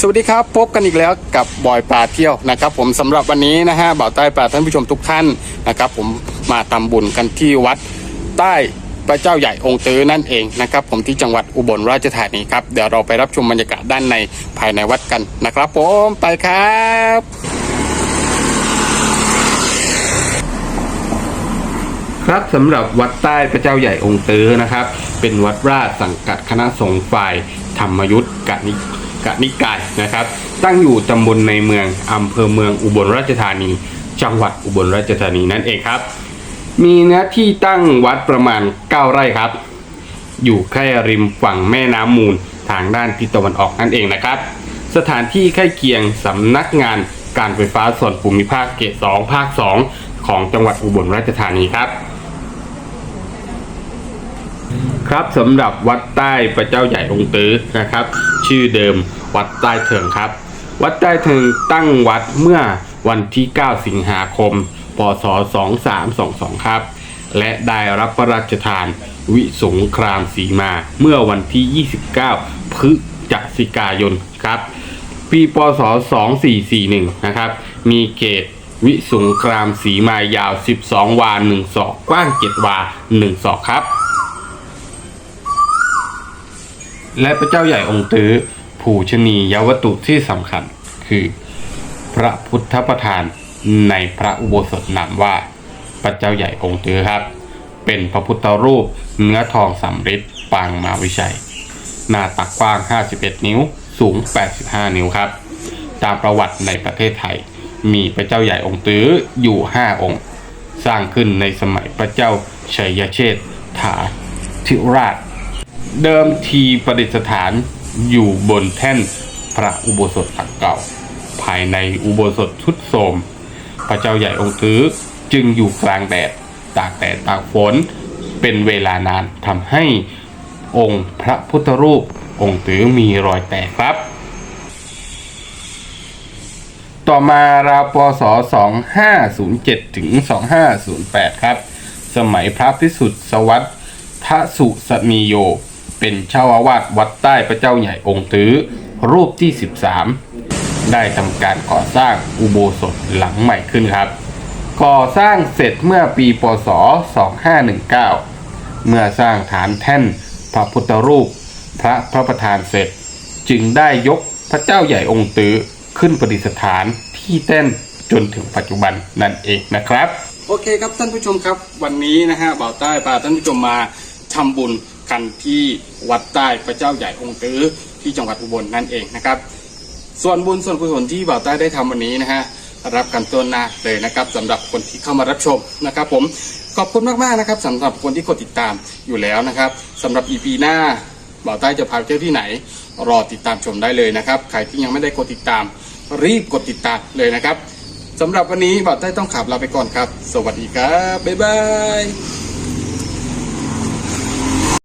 สวัสดีครับ พบกันอีกแล้วกับบอยป่าเที่ยวนะครับ ผมสำหรับวันนี้นะฮะบ่าวใต้ป่าท่านผู้ชมทุกท่านนะครับ ผมมาทำบุญกันที่วัดใต้พระเจ้าใหญ่องค์ตื้อนั่นเองนะครับ ผมที่จังหวัดอุบลราชธานีครับเดี๋ยวเราไปรับชมบรรยากาศด้านในภายในวัดกันนะครับ ผมไปครับครับสำหรับวัดใต้พระเจ้าใหญ่องค์ตื้อนะครับ เป็นวัดราชสังกัดคณะสงฆ์ฝ่ายธรรมยุทธกนิ กนิกายนะครับ ตั้งอยู่ตำบลในเมืองอำเภอเมืองอุบลราชธานี จังหวัดอุบลราชธานีนั่นเองครับ มีเนื้อที่ตั้งวัดประมาณ 9 ไร่ครับ อยู่แค่ริมฝั่งแม่น้ำมูลทางด้านทิศตะวันออกนั่นเองนะครับ สถานที่ใกล้เคียงสำนักงานการไฟฟ้าส่วนภูมิภาคเขต2ภาค 2 ของจังหวัดอุบลราชธานีครับครับสำหรับวัดใต้พระเจ้าใหญ่องค์ตื้อนะครับ ชื่อเดิม วัดใต้เถิงครับ วัดใต้เถิงตั้งวัดเมื่อวันที่ 9 สิงหาคม พศ 2322 ครับ และได้รับพระราชทานวิสงครามสีมาเมื่อวันที่ 29 พฤศจิกายนครับ ปีพศ 2441 นะครับ มีเกตวิสงครามสีมายาว 12 วา 1 ศอก กว้าง 7 วา 1 ศอกครับ และพระเจ้าใหญ่องค์ตื้อผูชนียวัตถุที่สำคัญ คือ พระพุทธประธานในพระอุโบสถนามว่าพระเจ้าใหญ่องค์ตื้อครับ เป็นพระพุทธรูปเนื้อทองสำริดปางมาวิชัย หน้าตักกว้าง 51 นิ้ว สูง 85 นิ้วครับ ตามประวัติในประเทศไทย มีพระเจ้าใหญ่องค์ตื้ออยู่ 5 องค์ สร้างขึ้นในสมัยพระเจ้าชัยเชษฐาธิราช เดิมทีประดิษฐานอยู่บนแท่นพระอุโบสถหลังเก่า ภายในอุโบสถชุดโทรมพระเจ้าใหญ่องค์ตื้อจึงอยู่กลางแดดตากแดดตากฝนเป็นเวลานานทำให้องค์พระพุทธรูปองค์ตือมีรอยแตกครับ ต่อมาราวปศ2507ถึง2508 ครับ สมัยพระพิสุทธิ์สวัสดิ์ทสุสนีโย เป็นเจ้าอาวาสวัดใต้พระเจ้าใหญ่องค์ตื้อรูปที่ 13 ได้ทำการก่อสร้างอุโบสถหลังใหม่ขึ้นครับ ก่อสร้างเสร็จเมื่อปีพศ 2519 เมื่อสร้างฐานแท่นพระพุทธรูป พระพระประธานเสร็จ จึงได้ยกพระเจ้าใหญ่องค์ตื้อขึ้นประดิษฐานที่แท่นจนถึงปัจจุบันนั่นเองนะครับ โอเคครับท่านผู้ชมครับ วันนี้นะฮะบ่าวใต้พาท่านผู้ชมมาทำบุญ กันที่วัดใต้พระเจ้าใหญ่องค์ตื้อที่จังหวัดอุบลนั่นเองนะครับ ส่วนบุญส่วนกุศลที่บ่าวใต้ได้ทำวันนี้นะฮะรับกันตัวหน้าเลยนะครับสำหรับคนที่เข้ามารับชมนะครับ ผมขอบคุณมากๆนะครับสำหรับคนที่กดติดตามอยู่แล้วนะครับสำหรับ EP หน้าบ่าวใต้จะพาไปเที่ยวที่ไหน รอติดตามชมได้เลยนะครับใครที่ยังไม่ได้กดติดตาม รีบกดติดตามเลยนะครับสำหรับวันนี้บ่าวใต้ต้องขับลาไปก่อนครับ สวัสดีครับ บ๊ายบาย